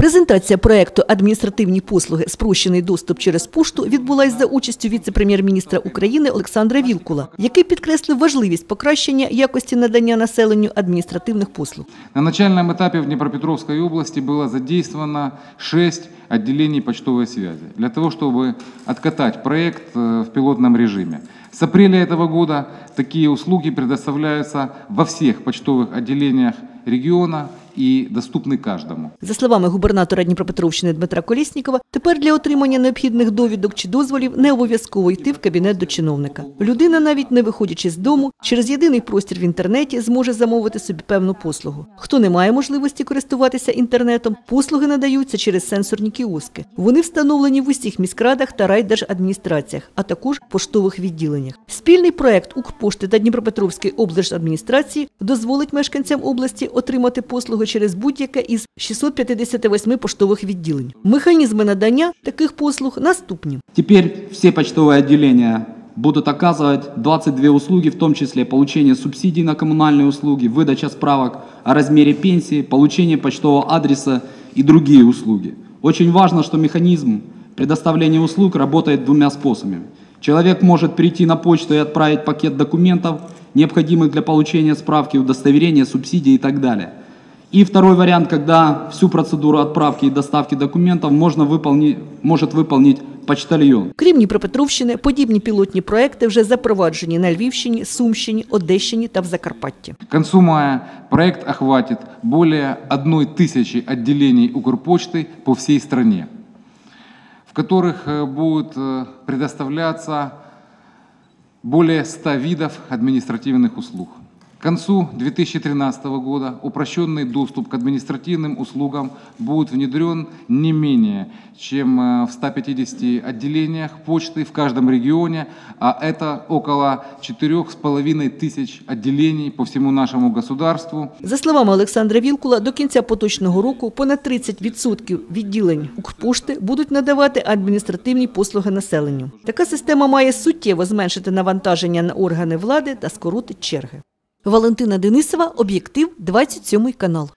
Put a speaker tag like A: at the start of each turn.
A: Презентація проекту Адміністративні послуги Спрощений доступ через пошту відбулась за участю віце-прем'єр-міністра України Олександра Вілкула, який підкреслив важливість покращення якості надання населенню адміністративних послуг.
B: На начальном этапе в Днепропетровской области было задействовано 6 отделений почтовой связи для того, чтобы откатать проект э, в пилотном режиме. С апреля этого года такие услуги предоставляются во всех почтовых отделениях региона и доступны каждому.
A: За словами губернатора Дніпропетровщини Дмитра Колєснікова, тепер для отримання необхідних довідок чи дозволів не обов'язково йти в кабінет до чиновника. Людина, навіть не виходячи з дому, через єдиний простір в інтернеті зможе замовити собі певну послугу. Хто не має можливості користуватися інтернетом, послуги надаються через сенсорні кіоски. Вони встановлені в усіх міськрадах та райдержадміністраціях, а також поштових відділеннях. Спільний проект Укрпошти та Дніпропетровської облдержадміністрації дозволить мешканцям області отримати послуги через будь-яке із 658 поштових відділень. Механізми надання таких послуг наступні.
C: Теперь все почтовые отделения будут оказывать 22 услуги, в том числе получение субсидий на коммунальные услуги, выдача справок о размере пенсии, получение почтового адреса и другие услуги. Очень важно, что механизм предоставления услуг работает двумя способами. Человек может прийти на почту и отправить пакет документов, необходимых для получения справки, удостоверения, субсидий и так далее. И второй вариант, когда всю процедуру отправки и доставки документов можно выполнить, может выполнить почтальон.
A: Крім Дніпропетровщини, подібні пілотні проекти вже запроваджені на Львівщині, Сумщині, Одещині та в Закарпатті.
B: К концу мая проект охватит более одной тысячи отделений Укрпочты по всей стране, в которых э, будут э, предоставляться более 100 видов административных услуг. К концу 2013 года упрощенный доступ к административным услугам будет внедрен не менее чем э, в 150 отделениях почты в каждом регионе, а это около 4,5 тысяч отделений по всему нашему государству.
A: За словами Олександра Вілкула, до кінця поточного року понад 30% відділень Укрпошти будуть надавати адміністративні послуги населенню. Така система має суттєво зменшити навантаження на органи влади та скоротить черги. Валентина Денисова, об'єктив, 27 канал.